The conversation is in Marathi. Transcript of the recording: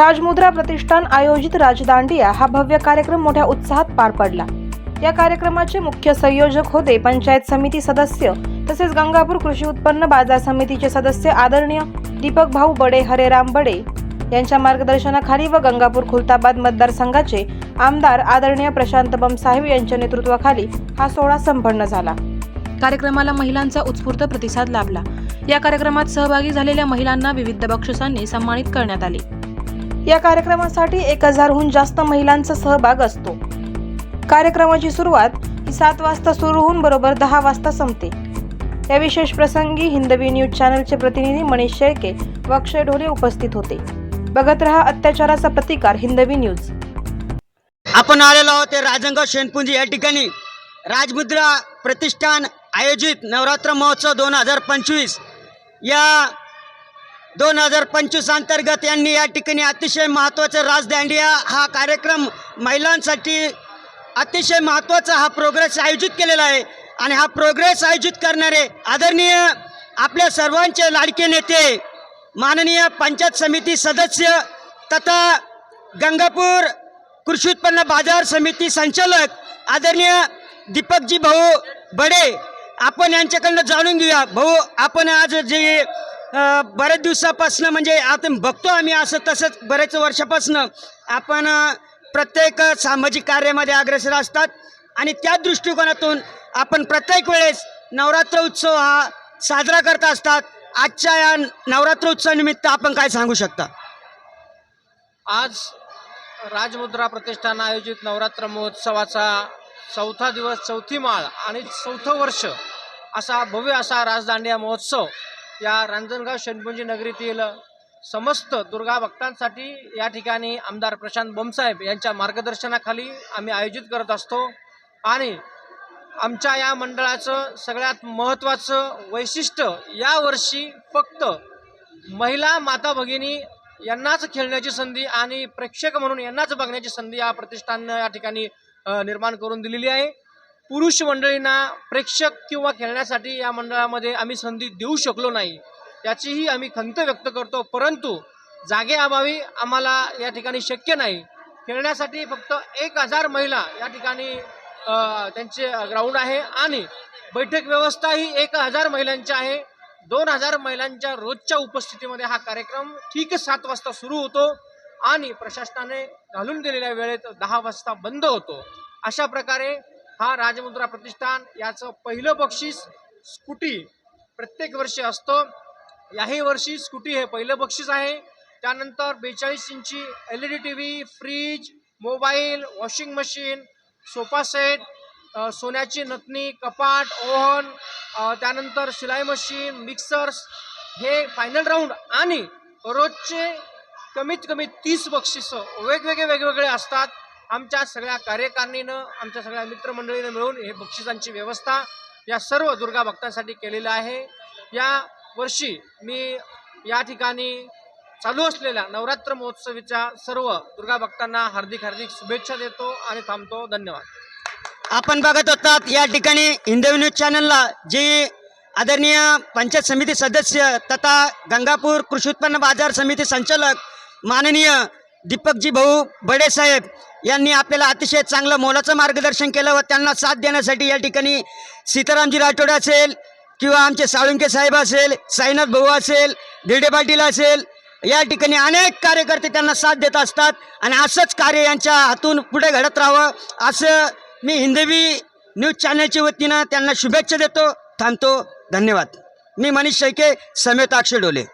राजमुद्रा प्रतिष्ठान आयोजित राजदांडिया हा भव्य कार्यक्रम मोठ्या उत्साहात पार पडला. या कार्यक्रमाचे मुख्य संयोजक होते पंचायत समिती सदस्य तसेच गंगापूर कृषी उत्पन्न बाजार समितीचे सदस्य आदरणीय दीपक भाऊ बडे हरेराम बडे यांच्या मार्गदर्शनाखाली व गंगापूर खुलताबाद मतदारसंघाचे आमदार आदरणीय प्रशांत बमसाहेब यांच्या नेतृत्वाखाली हा सोहळा संपन्न झाला. कार्यक्रमाला महिलांचा उत्स्फूर्त प्रतिसाद लाभला. या कार्यक्रमात सहभागी झालेल्या महिलांना विविध बक्षिसांनी सन्मानित करण्यात आले. या कार्यक्रमासाठी एक हजारहून जास्त महिलांचा सहभाग असतो. कार्यक्रमाची सुरुवात ही सात वाजता सुरू होऊन बरोबर दहा वाजता संपते. या विशेष प्रसंगी हिंदवी न्यूज चॅनलचे प्रतिनिधी मनीष शेळके व अक्षय ढोले उपस्थित होते. बघत रहा अत्याचाराचा प्रतिकार हिंदवी न्यूज. आपण आलेलो आहोत ते राजंगाव शेणपुंजी या ठिकाणी. राजमुद्रा प्रतिष्ठान आयोजित नवरात्र महोत्सव दोन हजार पंचवीस या दोन हजार पंचवीस अंतर्गत यांनी या ठिकाणी अतिशय महत्त्वाचा राजदांडिया हा कार्यक्रम महिलांसाठी अतिशय महत्त्वाचा हा प्रोग्रेस आयोजित केलेला आहे. आणि हा प्रोग्रेस आयोजित करणारे आदरणीय आपल्या सर्वांचे लाडके नेते माननीय पंचायत समिती सदस्य तथा गंगापूर कृषी उत्पन्न बाजार समिती संचालक आदरणीय दीपकजी भाऊ बडे आपण यांच्याकडनं जाणून घेऊया. भाऊ आपण आज जे बऱ्याच दिवसापासून म्हणजे आता बघतो आम्ही असं तसंच बरेच वर्षापासून आपण प्रत्येक सामाजिक कार्यामध्ये अग्रेसर असतात. आणि त्या दृष्टिकोनातून आपण प्रत्येक वेळेस नवरात्र उत्सव हा साजरा करत असतात. आजच्या या नवरात्र उत्सवानिमित्त आपण काय सांगू शकता? आज राजमुद्रा प्रतिष्ठान आयोजित नवरात्र महोत्सवाचा चौथा दिवस चौथी माळ आणि चौथं वर्ष असा भव्य असा राजदांडिया महोत्सव या रांजणगाव शनपुंजी नगरीतील समस्त दुर्गा भक्तांसाठी या ठिकाणी आमदार प्रशांत बोमसाहेब यांच्या मार्गदर्शनाखाली आम्ही आयोजित करत असतो. आणि आमच्या या मंडळाचं सगळ्यात महत्त्वाचं वैशिष्ट्य यावर्षी फक्त महिला माता भगिनी यांनाच खेळण्याची संधी आणि प्रेक्षक म्हणून यांनाच बघण्याची संधी या प्रतिष्ठाननं या ठिकाणी निर्माण करून दिलेली आहे. पुरुष मंडळींना प्रेक्षक किंवा खेळण्यासाठी या मंडळामध्ये आम्ही संधी देऊ शकलो नाही. याचीही आम्ही खंत व्यक्त करतो परंतु जागेअभावी आम्हाला या ठिकाणी शक्य नाही. खेळण्यासाठी फक्त एक हजार महिला या ठिकाणी त्यांचे ग्राउंड आहे आणि बैठक व्यवस्था ही एक हजार महिलांची आहे. दोन हजार महिलांच्या रोजच्या उपस्थितीमध्ये हा कार्यक्रम ठीक सात वाजता सुरू होतो आणि प्रशासनाने घालून दिलेल्या वेळेत दहा वाजता बंद होतो. अशा प्रकारे हा राजमुद्रा प्रतिष्ठान याचं पहिलं बक्षीस स्कूटी प्रत्येक वर्षी असतं. याही वर्षी स्कूटी हे पहिलं बक्षीस आहे. त्यानंतर बेचाळीस इंची L E D T V fridge mobile washing machine sofa set सोन्याची नथनी कपाट ओव्हन त्यानंतर शिलाई मशीन मिक्सर्स. हे फायनल राऊंड आणि रोजचे कमीत कमी तीस बक्षिसं वेगवेगळे वेगवेगळे असतात. आमच्या सगळ्या कार्यकारिणीनं आमच्या सगळ्या मित्रमंडळीनं मिळून हे बक्षिसांची व्यवस्था या सर्व दुर्गा भक्तांसाठी केलेलं आहे. या वर्षी मी या ठिकाणी चालू असलेल्या नवरात्र महोत्सवीच्या सर्व दुर्गा भक्तांना हार्दिक हार्दिक शुभेच्छा देतो आणि थांबतो. धन्यवाद. आपण बघत होतात या ठिकाणी हिंदवी न्यूज चॅनलला जे आदरणीय पंचायत समिती सदस्य तथा गंगापूर कृषी उत्पन्न बाजार समिती संचालक माननीय दीपकजी भाऊ बडे साहेब यांनी आपल्याला अतिशय चांगलं मोलाचं मार्गदर्शन केलं व त्यांना साथ देण्यासाठी या ठिकाणी सीतारामजी राठोड असेल किंवा आमचे साळुंके साहेब असेल साईनाथ भाऊ असेल धिरडे पाटील असेल या ठिकाणी अनेक कार्यकर्ते त्यांना साथ देत असतात आणि असंच कार्य यांच्या हातून पुढे घडत राहावं असं मी हिंदवी न्यूज चॅनलच्या वतीनं त्यांना शुभेच्छा देतो थांबतो. धन्यवाद. मी मनीष शेळके समेत अक्षय डोले